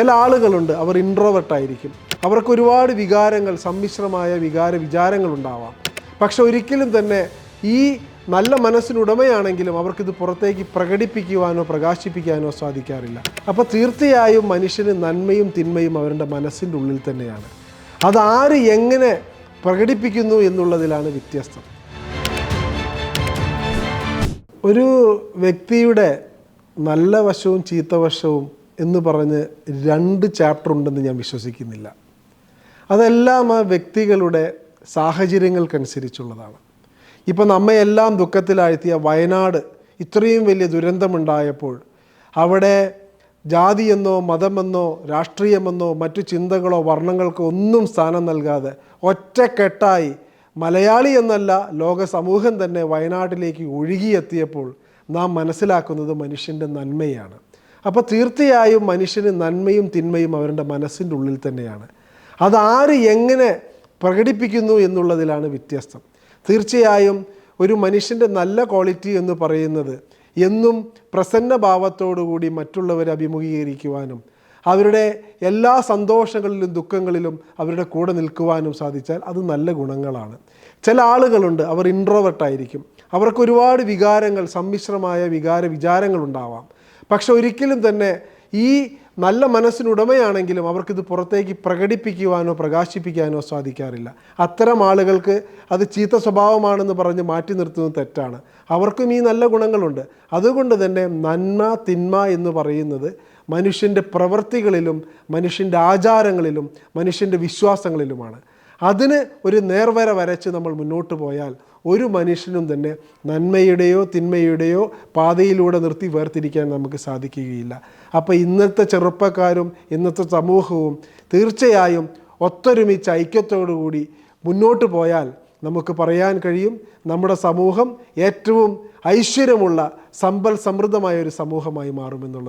ചില ആളുകളുണ്ട് അവർ ഇൻട്രോവേർട്ടായിരിക്കും അവർക്ക് ഒരുപാട് വികാരങ്ങൾ സമ്മിശ്രമായ വികാര വിചാരങ്ങൾ ഉണ്ടാവാം. പക്ഷെ ഒരിക്കലും തന്നെ ഈ നല്ല മനസ്സിനുടമയാണെങ്കിലും അവർക്കിത് പുറത്തേക്ക് പ്രകടിപ്പിക്കുവാനോ പ്രകാശിപ്പിക്കാനോ സാധിക്കാറില്ല. അപ്പോൾ തീർച്ചയായും മനുഷ്യന് നന്മയും തിന്മയും അവരുടെ മനസ്സിന്റെ ഉള്ളിൽ തന്നെയാണ്. അതാര് എങ്ങനെ പ്രകടിപ്പിക്കുന്നു എന്നുള്ളതിലാണ് വ്യത്യസ്തം. ഒരു വ്യക്തിയുടെ നല്ല വശവും ചീത്ത വശവും എന്ന് പറഞ്ഞ് രണ്ട് ചാപ്റ്റർ ഉണ്ടെന്ന് ഞാൻ വിശ്വസിക്കുന്നില്ല. അതെല്ലാം ആ വ്യക്തികളുടെ സാഹചര്യങ്ങൾക്കനുസരിച്ചുള്ളതാണ്. ഇപ്പം നമ്മയെല്ലാം ദുഃഖത്തിലാഴ്ത്തിയ വയനാട് ഇത്രയും വലിയ ദുരന്തമുണ്ടായപ്പോൾ അവിടെ ജാതിയെന്നോ മതമെന്നോ രാഷ്ട്രീയമെന്നോ മറ്റു ചിന്തകളോ വർണങ്ങൾക്കോ ഒന്നും സ്ഥാനം നൽകാതെ ഒറ്റക്കെട്ടായി മലയാളി എന്നല്ല ലോക സമൂഹം തന്നെ വയനാട്ടിലേക്ക് ഒഴുകിയെത്തിയപ്പോൾ നാം മനസ്സിലാക്കുന്നത് മനുഷ്യന്റെ നന്മയാണ്. അപ്പോൾ തീർച്ചയായും മനുഷ്യന് നന്മയും തിന്മയും അവരുടെ മനസ്സിന്റെ ഉള്ളിൽ തന്നെയാണ്. അതാര് എങ്ങനെ പ്രകടിപ്പിക്കുന്നു എന്നുള്ളതിലാണ് വ്യത്യസ്തം. തീർച്ചയായും ഒരു മനുഷ്യന്റെ നല്ല ക്വാളിറ്റി എന്ന് പറയുന്നത് എന്നും പ്രസന്നഭാവത്തോടുകൂടി മറ്റുള്ളവരെ അഭിമുഖീകരിക്കുവാനും അവരുടെ എല്ലാ സന്തോഷങ്ങളിലും ദുഃഖങ്ങളിലും അവരുടെ കൂടെ നിൽക്കുവാനും സാധിച്ചാൽ അത് നല്ല ഗുണങ്ങളാണ്. ചില ആളുകളുണ്ട് അവർ ഇൻട്രോവെർട്ടായിരിക്കും അവർക്ക് ഒരുപാട് വികാരങ്ങൾ സമ്മിശ്രമായ വികാര വിചാരങ്ങൾ ഉണ്ടാവാം. പക്ഷെ ഒരിക്കലും തന്നെ ഈ നല്ല മനസ്സിനുടമയാണെങ്കിലും അവർക്കിത് പുറത്തേക്ക് പ്രകടിപ്പിക്കുവാനോ പ്രകാശിപ്പിക്കാനോ സാധിക്കാറില്ല. അത്തരം ആളുകൾക്ക് അത് ചീത്ത സ്വഭാവമാണെന്ന് പറഞ്ഞ് മാറ്റി നിർത്തുന്നത് തെറ്റാണ്. അവർക്കും ഈ നല്ല ഗുണങ്ങളുണ്ട്. അതുകൊണ്ട് തന്നെ നന്മ തിന്മ എന്ന് പറയുന്നത് മനുഷ്യന്റെ പ്രവൃത്തികളിലും മനുഷ്യന്റെ ആചാരങ്ങളിലും മനുഷ്യന്റെ വിശ്വാസങ്ങളിലുമാണ്. അതിന് ഒരു നേർവര വരച്ച് നമ്മൾ മുന്നോട്ട് പോയാൽ ഒരു മനുഷ്യനും തന്നെ നന്മയുടെയോ തിന്മയുടെയോ പാതയിലൂടെ നിർത്തി വേർതിരിക്കാൻ നമുക്ക് സാധിക്കുകയില്ല. അപ്പോൾ ഇന്നത്തെ ചെറുപ്പക്കാരും ഇന്നത്തെ സമൂഹവും തീർച്ചയായും ഒത്തൊരുമിച്ച് ഐക്യത്തോടുകൂടി മുന്നോട്ട് പോയാൽ നമുക്ക് പറയാൻ കഴിയും നമ്മുടെ സമൂഹം ഏറ്റവും ഐശ്വര്യമുള്ള സമ്പൽ സമൃദ്ധമായ ഒരു സമൂഹമായി മാറുമെന്നുള്ളത്.